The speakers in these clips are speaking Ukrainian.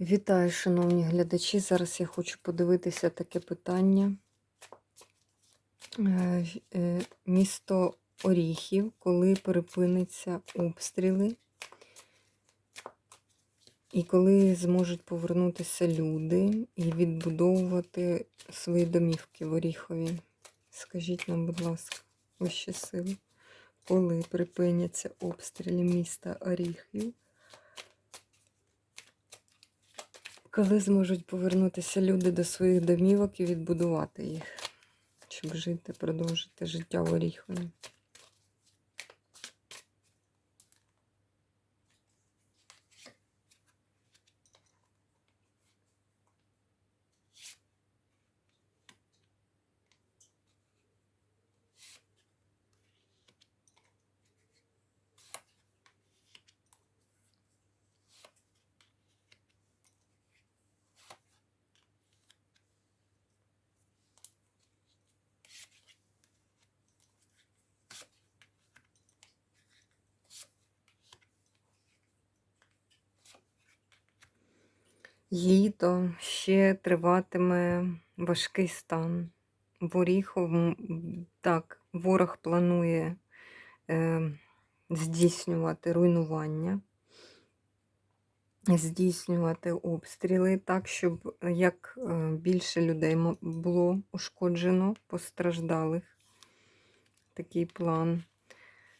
Вітаю, шановні глядачі. Зараз я хочу подивитися таке питання. Е, е, Місто Оріхів, коли припиняться обстріли, і коли зможуть повернутися люди і відбудовувати свої домівки в Оріхові. Скажіть нам, будь ласка, вищі сили, коли припиняться обстріли міста Оріхів? Коли зможуть повернутися люди до своїх домівок і відбудувати їх, щоб жити, продовжити життя в Оріхові. Літо ще триватиме важкий стан. В Оріхов, так, ворог планує е, здійснювати руйнування, здійснювати обстріли так, щоб як е, більше людей було ушкоджено, постраждалих. Такий план.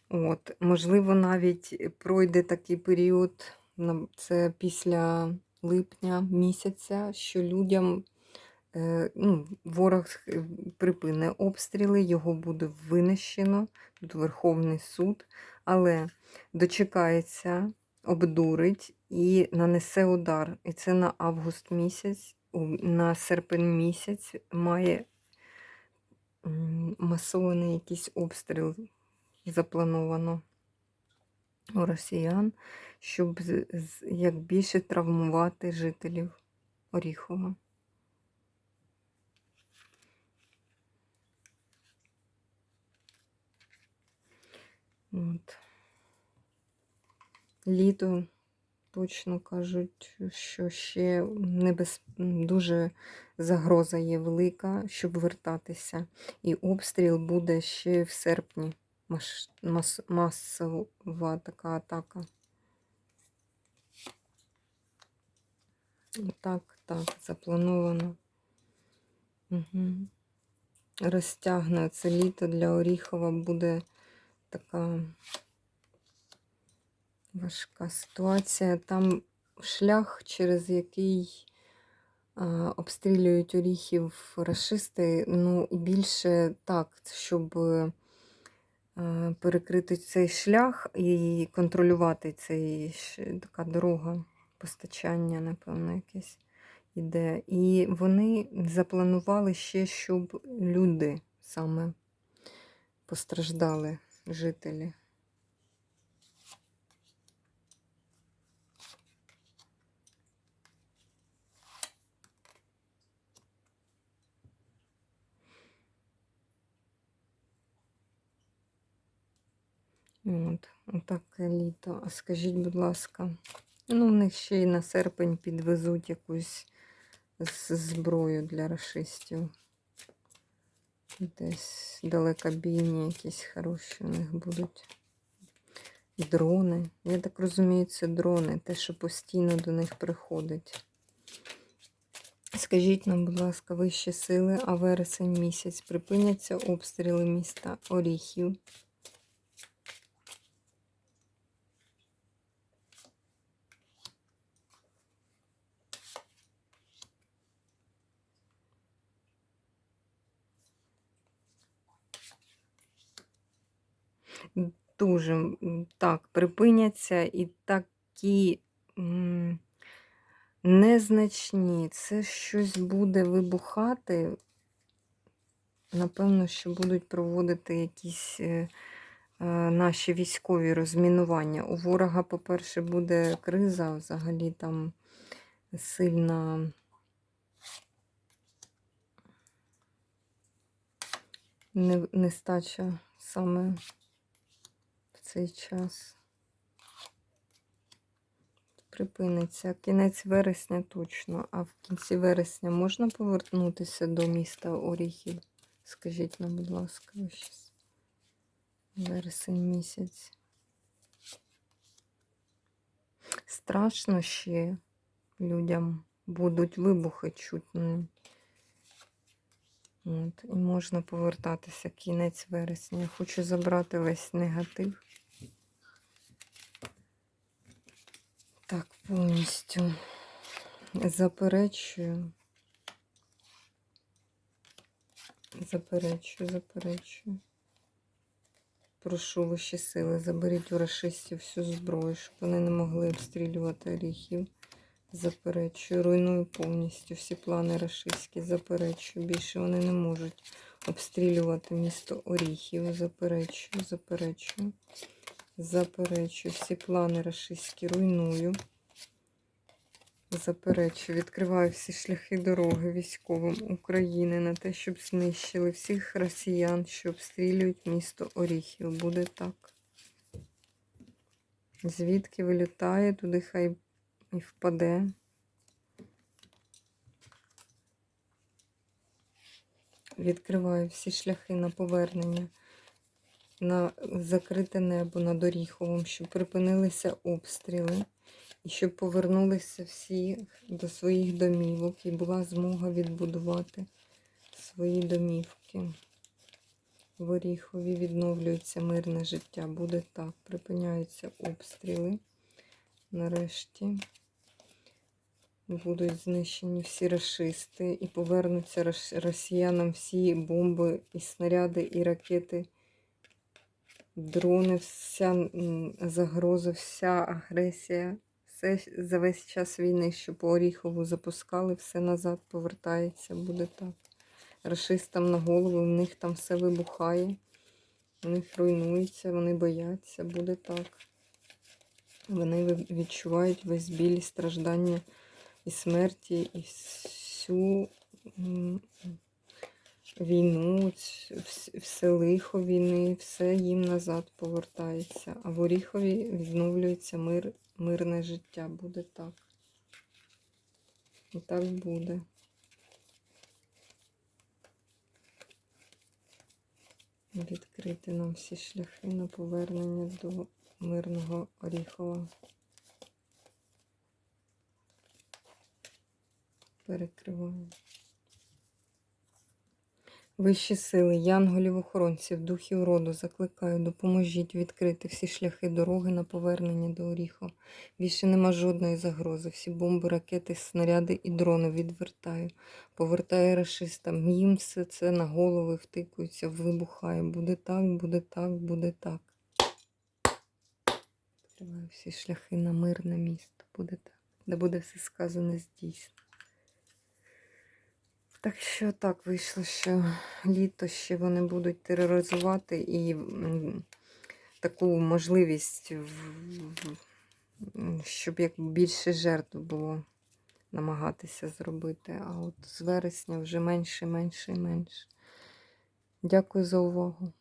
От, можливо, навіть пройде такий період, це після липня місяця, що людям е, ну, ворог е, припине обстріли, його буде винищено, тут Верховний суд, але дочекається, обдурить і нанесе удар. І це на август місяць, на серпень місяць має масований якийсь обстріл заплановано у росіян, щоб як більше травмувати жителів Оріхова. От. Літо точно кажуть, що ще небез... дуже загроза є велика, щоб вертатися. І обстріл буде ще в серпні. Маш... Мас... Масова така атака. Так, так, заплановано. Угу. Розтягне це літо для Оріхова буде така важка ситуація. Там шлях, через який а, обстрілюють Оріхів рашисти, ну і більше так, щоб перекрити цей шлях і контролювати цей така дорога, постачання, напевно, якесь іде. І вони запланували ще, щоб люди саме постраждали, жителі. От, отаке літо. А скажіть, будь ласка, ну, в них ще й на серпень підвезуть якусь зброю для расистів. Десь далекобійні якісь хороші у них будуть. Дрони. Я так розумію, це дрони, те, що постійно до них приходить. Скажіть нам, будь ласка, вищі сили, а вересень місяць припиняться обстріли міста Оріхів. Дуже так, припиняться і такі м, незначні. Це щось буде вибухати. Напевно, що будуть проводити якісь е, е, наші військові розмінування. У ворога, по-перше, буде криза, взагалі там сильна. Нестача саме цей час. припиниться. Кінець вересня точно. А в кінці вересня можна повернутися до міста Оріхів? Скажіть нам, будь ласка, ось вересень місяць. Страшно ще людям будуть вибухи чутні. От, і можна повертатися кінець вересня. Я хочу забрати весь негатив. Так, повністю заперечую. Заперечую, заперечую. Прошу вищі сили, заберіть у рашистів всю зброю, щоб вони не могли обстрілювати оріхів. Заперечую, руйную повністю всі плани рашистські, заперечую. Більше вони не можуть обстрілювати місто Оріхів. Заперечую, заперечую. Заперечую. Всі плани рашистські руйную. Заперечую. Відкриваю всі шляхи дороги військовим України на те, щоб знищили всіх росіян, що обстрілюють місто Оріхів. Буде так. Звідки вилітає, туди хай і впаде. Відкриваю всі шляхи на повернення на закрите небо над Оріховим, щоб припинилися обстріли і щоб повернулися всі до своїх домівок і була змога відбудувати свої домівки. В Оріхові відновлюється мирне життя. Буде так. Припиняються обстріли. Нарешті будуть знищені всі рашисти і повернуться росіянам всі бомби, і снаряди, і ракети, дрони, вся загроза, вся агресія. Все за весь час війни, що по Оріхову запускали, все назад повертається, буде так. Рашистам на голову, в них там все вибухає, в них руйнується, вони бояться, буде так. Вони відчувають весь біль, страждання і смерті, і всю війну, все лихо війни, все їм назад повертається. А в Оріхові відновлюється мир, мирне життя. Буде так. І так буде. Відкрити нам всі шляхи на повернення до мирного Оріхова. Перекриваю. Вищі сили, янголів-охоронців, духів роду, закликаю, допоможіть відкрити всі шляхи дороги на повернення до Оріхова. Більше нема жодної загрози. Всі бомби, ракети, снаряди і дрони відвертаю. Повертаю рашистам. Їм все це на голови втикується, вибухає. Буде так, буде так, буде так. Відкриваю всі шляхи на мирне місто. Буде так. Де буде все сказане здійсно. Так що так вийшло, що літо ще вони будуть тероризувати і таку можливість, щоб як більше жертв було намагатися зробити. А от з вересня вже менше, менше і менше. Дякую за увагу.